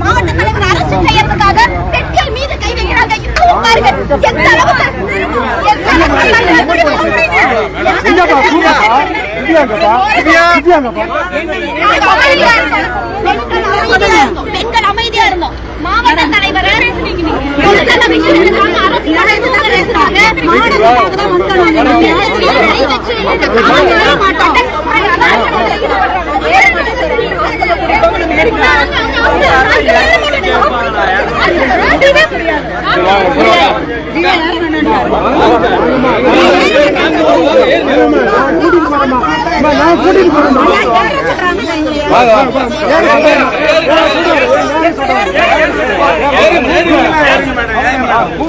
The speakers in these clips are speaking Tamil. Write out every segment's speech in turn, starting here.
மாவட்ட தலைவர் அரசு செய்யறதுக்காக பெண்கள் மீது கை வைக்கிறாங்க. இன்னும் பாருங்க எந்த அளவுக்கு எந்த அளவுக்கு. பெண்கள் அமைதியா இருந்தோம். மாவட்ட தலைவர் அரசு தலைவர் பேசுறாங்க மாணவர்களுக்காக தான் வந்தாங்க கை வச்சு இந்த காவல்துறை மாட்டோம் அவர் யாருக்குப்பா வேற யாருக்கும் வாங்க ஏறுங்க, வாங்க வாங்க உள்ள சரிங்க வரட்டும் CEO வரட்டும். நாங்க நாங்க தாராளமா pick up பண்ணிக்கலாம். நாங்க உட்கார்றோம், நீங்க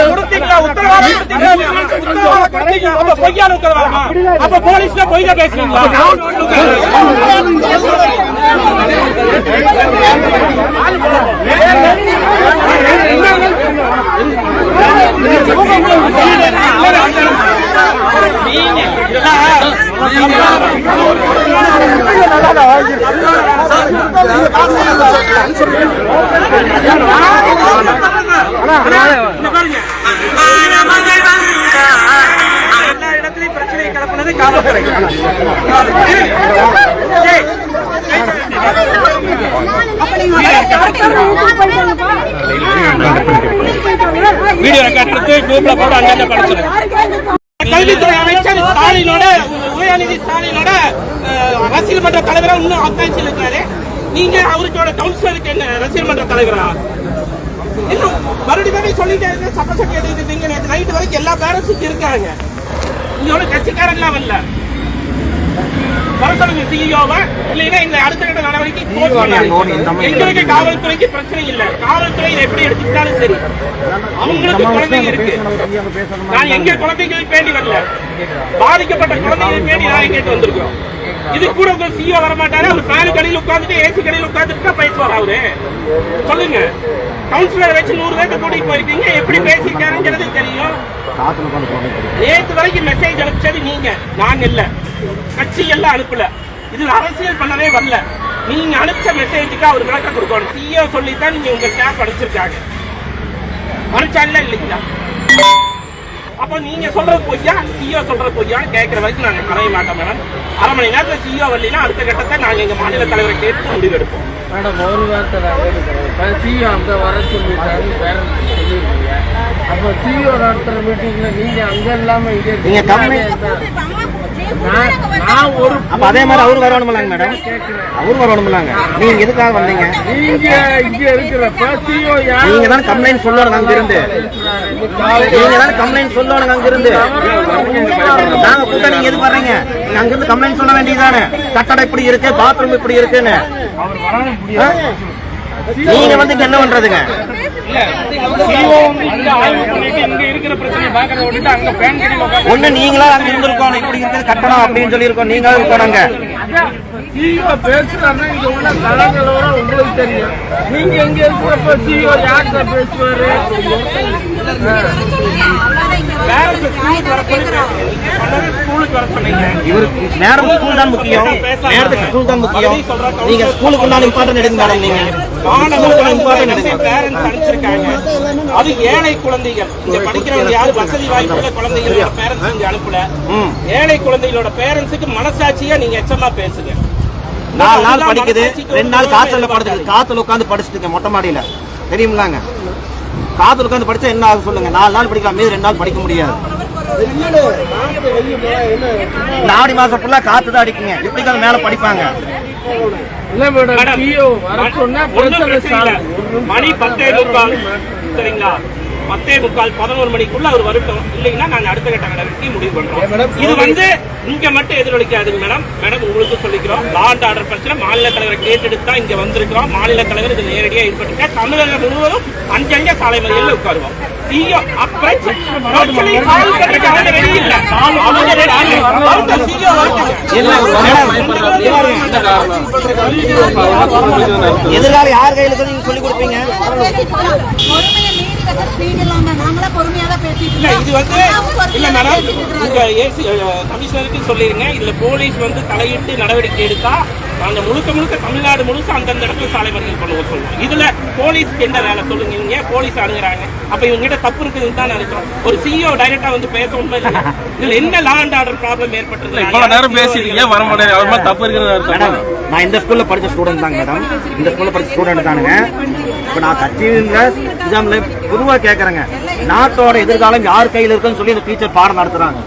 உத்தரவாதம் உத்தரவாதம் அப்ப பொய்யான உத்தரவாதமா? அப்ப போலீஸ்ல பொய்யா பேசுறீங்களா? வீடியோ ரெக்கார்ட் எடுத்து குரூப்ல போட அங்கங்க படிச்சிருங்க கல்வித்துறை அமைச்சர் ஸ்டாலினோட உதயநிதி ஸ்டாலினோட அரசியல் மன்ற தலைவரா இன்னும் அத்தாட்சியில் இருக்காரு. நீங்க அவருக்கோட கவுன்சிலருக்கு என்ன அரசியல் மன்ற தலைவரா? இன்னும் மறுபடியும் மறுபடியும் சொல்லிட்டே இருக்க சட்ட சட்டை நேற்று நைட்டு வரைக்கும் எல்லா பேரண்ட்ஸும் இருக்காங்க. இங்க ஒன்றும் கட்சிக்காரன்லாம் வரல. வர சொல்லுங்க சிஇஓவை இல்லைன்னா இந்த அடுத்த கட்ட நடவடிக்கை. எங்களுக்கு காவல்துறைக்கு பிரச்சனை இல்ல. காவல்துறை இதை எப்படி எடுத்துக்கிட்டாலும் சரி. அவங்களுக்கு குழந்தைங்க இருக்கு. நான் எங்க குழந்தைகளை பேண்டி வரல. பாதிக்கப்பட்ட குழந்தைகளை பேண்டி நான் கேட்டு வந்திருக்கோம். இது கூட உங்க சிஓ வர மாட்டாரு அவர் ஃபேனு கடையில் உட்காந்துட்டு ஏசி கடையில் உட்காந்துட்டு தான் பேசுவார் அவரு. சொல்லுங்க. கவுன்சிலர் வச்சு நூறு பேர்த்த கூட்டிட்டு போயிருக்கீங்க. எப்படி பேசியிருக்காருங்கிறது தெரியும். நேற்று வரைக்கும் மெசேஜ் அனுப்பிச்சது நீங்க. நான் இல்ல. கட்சி எல்லாம் அனுப்பல. இது அரசியல் பண்ணவே வரல. நீங்க அனுப்பிச்ச மெசேஜுக்கு அவர் விளக்கம் கொடுக்கணும். சிஓ சொல்லித்தான் நீங்க உங்க ஸ்டாஃப் அனுப்பிச்சிருக்காங்க. அனுப்பிச்சால இல்லைங்களா? அப்போ நீங்க சொல்றது பொய்யா சிஓ சொல்றது பொய்யான்னு கேட்கற வரைக்கும் நாங்க கலைய மாட்டோம் மேடம் அரை மணி நேரத்துல சிஓ வரலைன்னா அடுத்த கட்டத்தை நாங்க எங்க மாநில தலைவரை கேட்டு முடிவெடுப்போம். மேடம் ஒரு வார்த்தை நான் கேட்டுக்கிறேன் சிஓ அங்கே வர சொல்லிட்டாரு பேரண்ட்ஸ் சொல்லியிருக்கீங்க அப்போ சிஓ நடத்துகிற மீட்டிங்கில் நீங்கள் அங்கே இல்லாமல் இங்கே நீங்க கம்மி- நான் ஒரு அப்ப அதே மாதிரி அவரு வரணுமில்லாங்க மேடம். அவரு வரணுமில்லாங்க நீங்க எதுக்காக வந்தீங்க? நீங்க இங்க இருக்கிறப்ப சிஓ நீங்க தான் கம்ப்ளைண்ட் சொல்லணும் அங்க இருந்து. நீங்க தான் கம்ப்ளைண்ட் சொல்லணும் அங்க இருந்து. நாங்க கூட்ட நீங்க எது வர்றீங்க? அங்க இருந்து கம்ப்ளைண்ட் சொல்ல வேண்டியதானே கட்டடம் இப்படி இருக்கு பாத்ரூம் இப்படி இருக்குன்னு. அவர் வராம முடியாது. நீங்க வந்து என்ன பண்றதுங்க? ஒண்ணு நீங்களா அங்க இருந்திருக்கோம் இப்படி இருக்குது கட்டணம் அப்படின்னு சொல்லியிருக்கோம் நீங்களும் இருக்கோம் அங்க சிஓ பேசுறாருன்னா இங்க உள்ள கலங்களோட உங்களுக்கு தெரியும். நீங்க எங்க இருக்கிறப்ப சிஓ யார்கிட்ட பேசுவாரு? இவருக்கு நேரம் ஸ்கூல் தான் முக்கியம். நேரத்துக்கு ஸ்கூல் தான் முக்கியம். நீங்க ஸ்கூலுக்கு உண்டான இம்பார்ட்டன் எடுங்க மேடம் நீங்க. ஸ்கூலுக்கு இம்பார்ட்டன் எடுங்க. பேரண்ட்ஸ் அனுப்பிச்சிருக்காங்க அது ஏழை குழந்தைகள். இங்க படிக்கிறவங்க யாரு வசதி வாய்ப்புள்ள குழந்தைகளோட பேரண்ட்ஸ் இங்க அனுப்பல. ஏழை குழந்தைகளோட பேரண்ட்ஸுக்கு மனசாட்சியா நீங்க எச்சமா பேசுங்க. நாலு நாள் படிக்குது. ரெண்டு நாள் காய்ச்சல்ல படுத்துக்கு காத்துல உட்காந்து படிச்சுட்டு மொட்டை மாடியில. தெரியுமிலாங்க. காத்துல உட்காந்து படிச்சா என்ன ஆகும் சொல்லுங்க. நாலு நாள் படிக்கலாம். மீது ரெண்டு நாள் படிக்க முடியாது. ஆடி மாசம் ஃபுல்லா காத்து தான் அடிக்குங்க. எப்படி தான் மேல படிப்பாங்க. மணி பத்தே சரிங்களா? பத்தே முக்கால் பதினோரு மணிக்குள்ள அவர் வரட்டும். இல்லைன்னா நாங்க அடுத்த கட்ட நடவடிக்கை முடிவு பண்றோம். இது வந்து இங்க மட்டும் எதிரொலிக்காதுங்க மேடம். மேடம் உங்களுக்கு சொல்லிக்கிறோம். லா அண்ட் ஆர்டர் பிரச்சனை மாநில தலைவரை கேட்டுட்டு தான் இங்க வந்திருக்கிறோம். மாநில தலைவர் இது நேரடியா ஈடுபட்டு தமிழகம் முழுவதும் அங்கங்க சாலை மறியல்ல உட்காருவோம். CEO அப்புறம் எதிர்காலம் யார் கையில நீங்க சொல்லி கொடுப்பீங்க? இது வந்து இல்ல மேடம் கமிஷனருக்கு சொல்லிருங்க. இதுல போலீஸ் வந்து தலையிட்டு நடவடிக்கை எடுத்தா நாங்க முழுக்க முழுக்க தமிழ்நாடு முழுக்க அந்தந்த இடத்துல சாலை மறியல் பண்ணுவோம் சொல்லுவோம். இதுல போலீஸ்க்கு என்ன வேலை சொல்லுங்க? இவங்க ஏன் போலீஸ் அணுகுறாங்க? அப்ப இவங்க கிட்ட தப்பு இருக்குதுன்னு தான் நினைக்கிறோம். ஒரு சிஇஓ டைரக்டா வந்து பேச உண்மை? இதுல என்ன லா அண்ட் ஆர்டர் ப்ராப்ளம் ஏற்பட்டது இவ்வளவு நேரம் பேசிட்டீங்க வர மாட்டேன் அவர் மாதிரி தப்பு இருக்கிறது மேடம் நான் இந்த ஸ்கூல்ல படிச்ச ஸ்டூடெண்ட் தாங்க மேடம் இந்த ஸ்கூல்ல படிச்ச ஸ்டூடெண்ட் தானுங்க. இப்ப நான் கட்சியில எக்ஸாம்ல பொதுவா கேக்குறேங்க. நாட்டோட எதிர்காலம் யார் கையில இருக்குன்னு சொல்லி இந்த டீச்சர் பாடம் நடத்துறாங்க.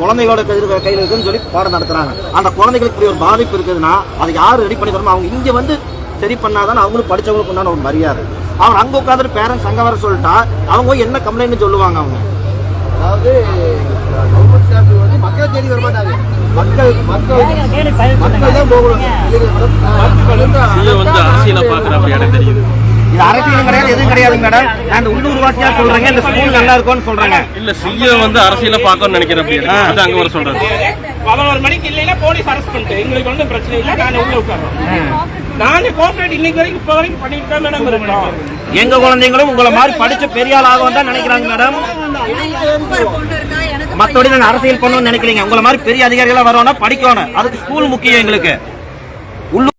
குழந்தைகளோட கையில் கையில் இருக்குன்னு சொல்லி பாடம் நடத்துறாங்க. அந்த குழந்தைகளுக்கு இப்படி ஒரு பாதிப்பு இருக்குதுன்னா அதை யார் ரெடி பண்ணி தரணும் அவங்க இங்க வந்து சரி பண்ணாதான் அவங்களுக்கு படிச்சவங்களுக்கு உண்டான ஒரு மரியாதை. அவங்க அங்க உட்காந்துட்டு பேரண்ட்ஸ் அங்க வர சொல்லிட்டா அவங்க போய் என்ன கம்ப்ளைண்ட் சொல்லுவாங்க அவங்க. அதாவது கவர்மெண்ட் ஸ்டாஃப் வந்து மக்களை தேடி வர மாட்டாங்க. மக்கள் மக்கள் மக்கள் தான் போகணும். அரசியலை பாக்குற அப்படி எனக்கு தெரியுது. இது அரசியலும் கிடையாது எதுவும் கிடையாது மேடம் நான் இந்த உள்ளூர் வாசியா சொல்றேங்க இந்த ஸ்கூல் நல்லா இருக்கும்னு சொல்றேங்க. இல்ல சிஓ வந்து அரசியலை பார்க்கணும்னு நினைக்கிறேன் அப்படி அங்க வர சொல்றாரு பதினோரு மணிக்கு இல்லைன்னா போலீஸ் அரெஸ்ட் பண்ணிட்டு எங்களுக்கு ஒன்றும் பிரச்சனை இல்லை நாங்க உள்ள உட்காரோம் நாங்க கோஆபரேட் இன்னைக்கு வரைக்கும் இப்போ வரைக்கும் பண்ணிட்டு தான் மேடம் இருக்கோம். எங்க குழந்தைங்களும் உங்களை மாதிரி படிச்ச பெரிய ஆள் ஆகும் தான் நினைக்கிறாங்க மேடம் மத்தபடி நாங்க அரசியல் பண்ணணும்னு நினைக்கிறீங்க உங்களை மாதிரி பெரிய அதிகாரிகளா வரணும்னா படிக்கணும். அதுக்கு ஸ்கூல் முக்கியம் எங்களுக்கு. உள்ளூர்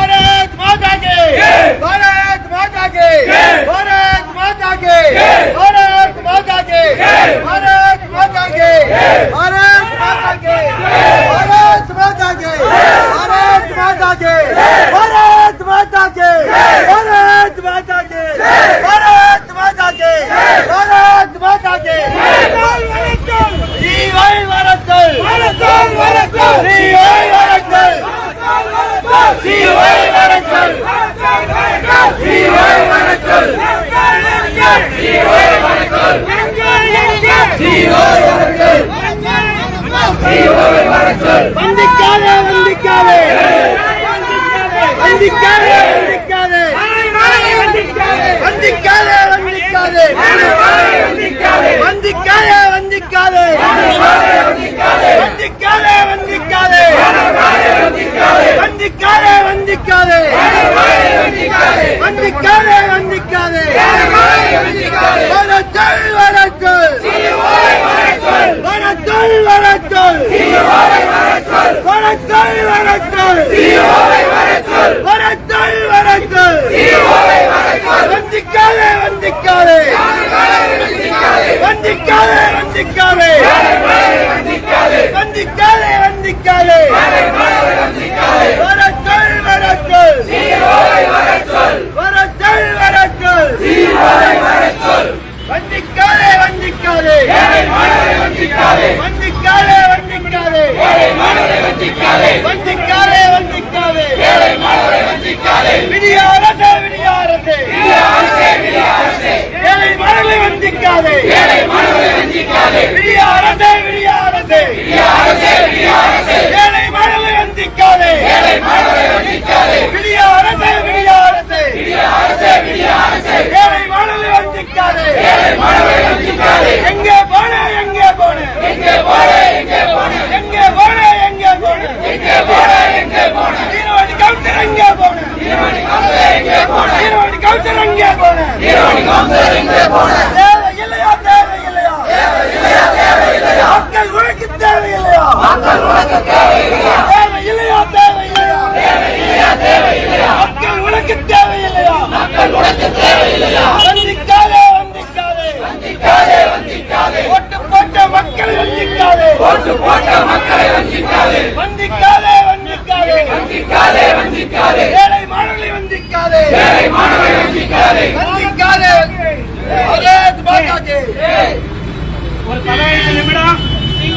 வந்திக்காதே. வந்திக்காதே. வந்திக்காதே. வந்திக்காதே வந்திக்காதே. வந்திக்காதே. வந்திக்காதே வந்திக்காதே. வந்திக்காதே. வந்திக்காதே வந்திக்காதே. வந்திக்காதே. வந்திக்காதே வரத்தல் வரத்தல் வரத்தல் வரத்தல் வரத்தல் வரத்தல் மக்கள் உழைக்க தேவையில்லையா? மக்கள் உழைக்க தேவையில்லையா?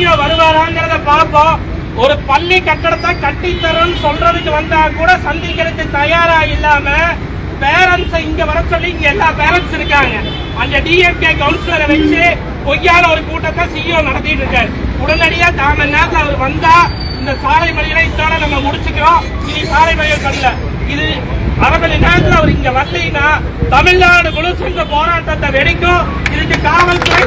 கே வருவாராங்கிறத பார்ப்போம். ஒரு பள்ளி கட்டடத்தை கட்டித்தரோம்னு சொல்றதுக்கு வந்தா கூட சந்திக்கிறதுக்கு தயாரா இல்லாம பேரண்ட்ஸ் இங்க வர சொல்லி இங்க எல்லா பேரண்ட்ஸ் இருக்காங்க. அந்த டிஎம்கே கவுன்சிலரை வச்சு பொய்யான ஒரு கூட்டத்தை சிஇஓ நடத்திட்டு இருக்காரு. உடனடியா தாம நேரத்தில் அவர் வந்தா இந்த சாலை மறியலை இதோட நம்ம முடிச்சுக்கிறோம். இனி சாலை மறியல் பண்ணல. இது அரை மணி நேரத்தில் அவர் இங்க வரலைன்னா தமிழ்நாடு முழு இந்த போராட்டத்தை வெடிக்கும். இதுக்கு காவல்துறை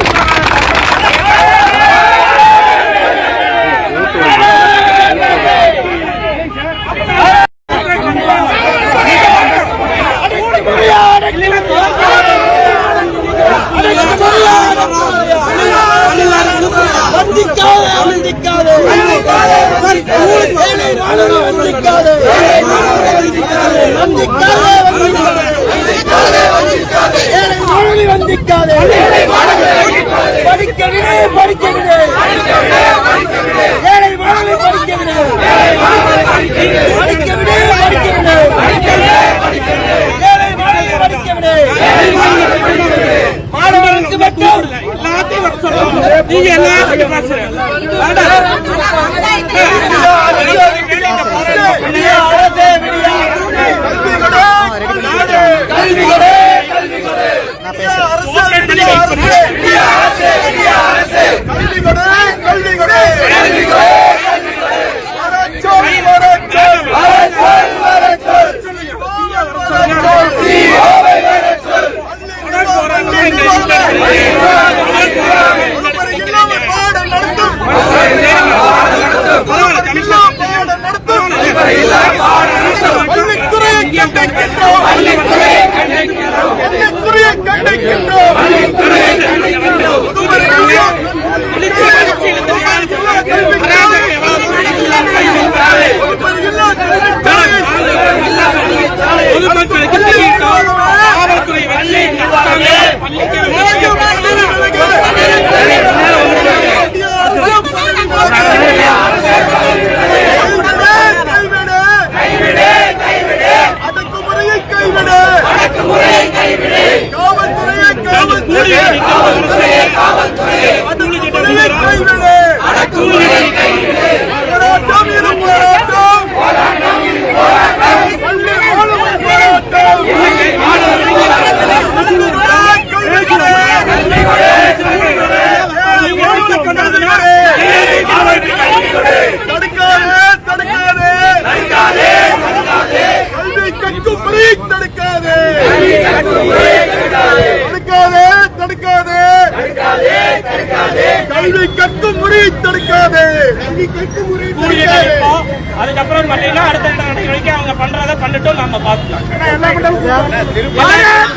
来来来。Compañía தடுக்காதே. தடுக்காதே கல்வி கற்கும் முறையை தடுக்காதே. தடுக்காதே தடுக்காதே. கல்வி கற்கும் முறையை தடுக்காதே. கல்வி கற்கும் தடுக்காதே. அதுக்கப்புறம் பார்த்தீங்கன்னா அடுத்த நடவடிக்கை அவங்க பண்றதை பண்ணிட்டும் நம்ம பார்த்துக்கலாம் பாரத்